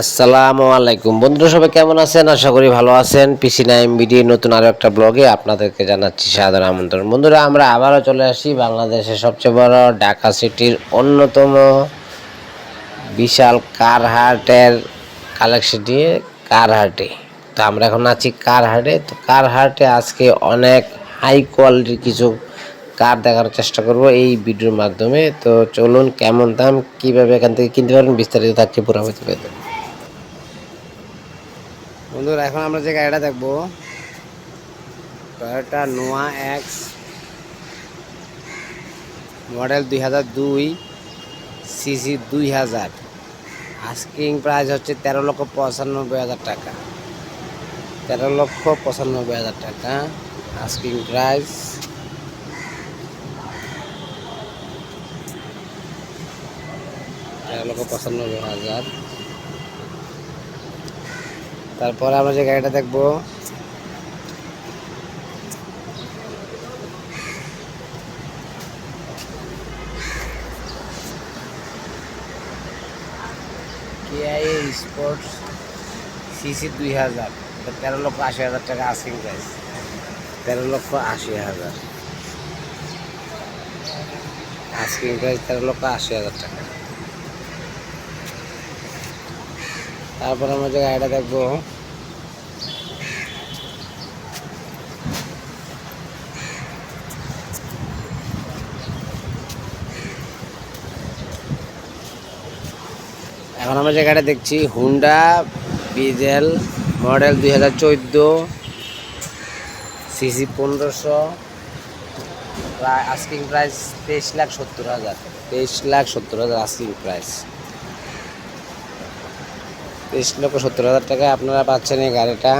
আসসালামু আলাইকুম। বন্ধুরা, সবাই কেমন আছেন? আশা করি ভালো আছেন। পিসি নাইম বিডি নতুন আরও একটা ব্লগে আপনাদেরকে জানাচ্ছি সাদর আমন্ত্রণ। বন্ধুরা, আমরা আবারও চলে আসি বাংলাদেশের সবচেয়ে বড় ঢাকা সিটির অন্যতম বিশাল কার হাটের কালেকশন নিয়ে কার হাটে তো আমরা এখন আছি কার হাটে তো কার হাটে আজকে অনেক হাই কোয়ালিটির কিছু কার দেখার চেষ্টা করব এই ভিডিওর মাধ্যমে। তো চলুন, কেমন দাম, কীভাবে এখান থেকে কিনতে পারবেন, বিস্তারিত থাকছে পুরো হতে পেতে বন্ধুরা, এখন আমরা যে গাড়িটা দেখব টয়োটা নোয়া এক্স মডেল দুই হাজার দুই সিসি দুই হাজার। আস্কিং প্রাইস হচ্ছে তেরো লক্ষ পঁচানব্বই হাজার টাকা। তেরো লক্ষ পঁচানব্বই হাজার টাকা। আস্কিং প্রাইস তেরো লক্ষ পঁচানব্বই হাজার। তারপরে আমরা যে গাড়িটা দেখব। কেআই স্পোর্টস সিসি দুই হাজার। তেরো লক্ষ আশি হাজার টাকা আসিং প্রাইস তেরো লক্ষ আশি হাজার। আস্কিং প্রাইস তেরো লক্ষ আশি হাজার টাকা। তারপর আমরা যে গাড়িটা দেখব। এখন আমরা যে গাড়িটা দেখছি। হুন্ডা বিজেল মডেল দুই হাজার চোদ্দ সিসি পনেরোশো, প্রায় আস্কিং প্রাইস তেইশ লাখ সত্তর হাজার। তেইশ লাখ সত্তর হাজার আস্কিং প্রাইস তেইশ লক্ষ সত্তর হাজার টাকায় আপনারা পাচ্ছেন এই গাড়িটা।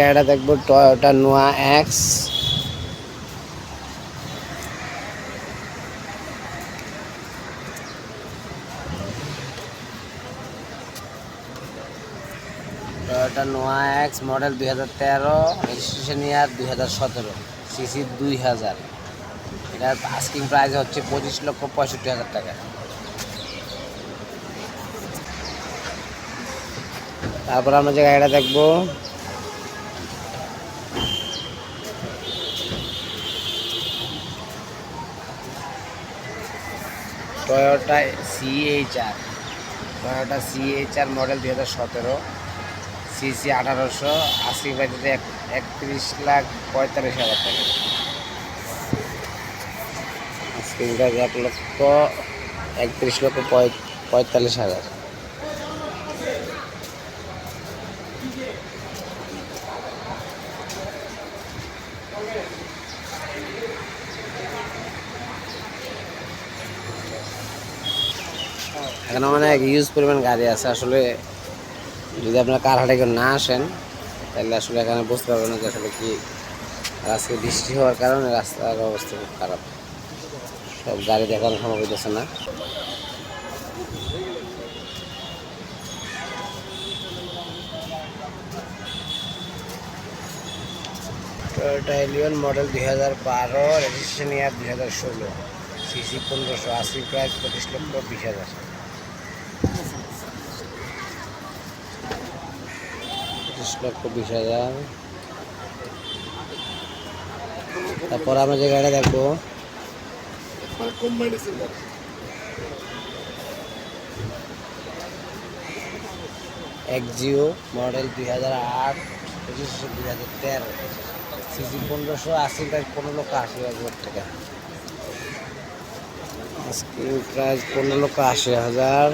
গাড়িটা দেখব Toyota Noah X Toyota Noah X model দুই হাজার তেরো রেজিস্ট্রেশন ইয়ার দুই হাজার সতেরো সিসি দুই হাজার। এটার আস্কিং প্রাইস হচ্ছে পঁচিশ লক্ষ পঁয়ষট্টি হাজার টাকা। তারপর আমরা যে গাড়িটা দেখব Toyota CHR Toyota CHR model দু হাজার সতেরো সিসি আঠারোশো আশি বাজেটে একত্রিশ লাখ পঁয়তাল্লিশ হাজার টাকা। আজকে এক লক্ষ একত্রিশ লক্ষ পঁয়- পঁয়তাল্লিশ হাজার। এখানে অনেক ইউজ পরিমাণ গাড়ি আছে। আসলে যদি আপনার কার হাটে কেউ না আসেন, তাহলে আসলে এখানে বুঝতে পারবেন না যে আসলে কি আজকে বৃষ্টি হওয়ার কারণে রাস্তার অবস্থা খুব খারাপ। সব গাড়ি দেখানো সম্ভব হইতেছে না। টয়োটা এলিয়ন মডেল দুই হাজার বারো রেজিস্ট্রেশন ইয়ার দুই হাজার ষোলো। সিসি পনেরোশো, আশি প্রাইস পঁচিশ লক্ষ, বিশ হাজার। পঁচিশ লক্ষ বিশ হাজার। তারপর আমরা যে গাড়িটা দেখব। এক্সিও মডেল দুই হাজার আট রেজিস্ট্রেশন দুই হাজার তেরো। সিসি পনেরোশো আশি প্রায় পনেরো লক্ষ আশি হাজার টাকা। স্ক্রিন প্রাইস পনেরো লক্ষ আশি হাজার।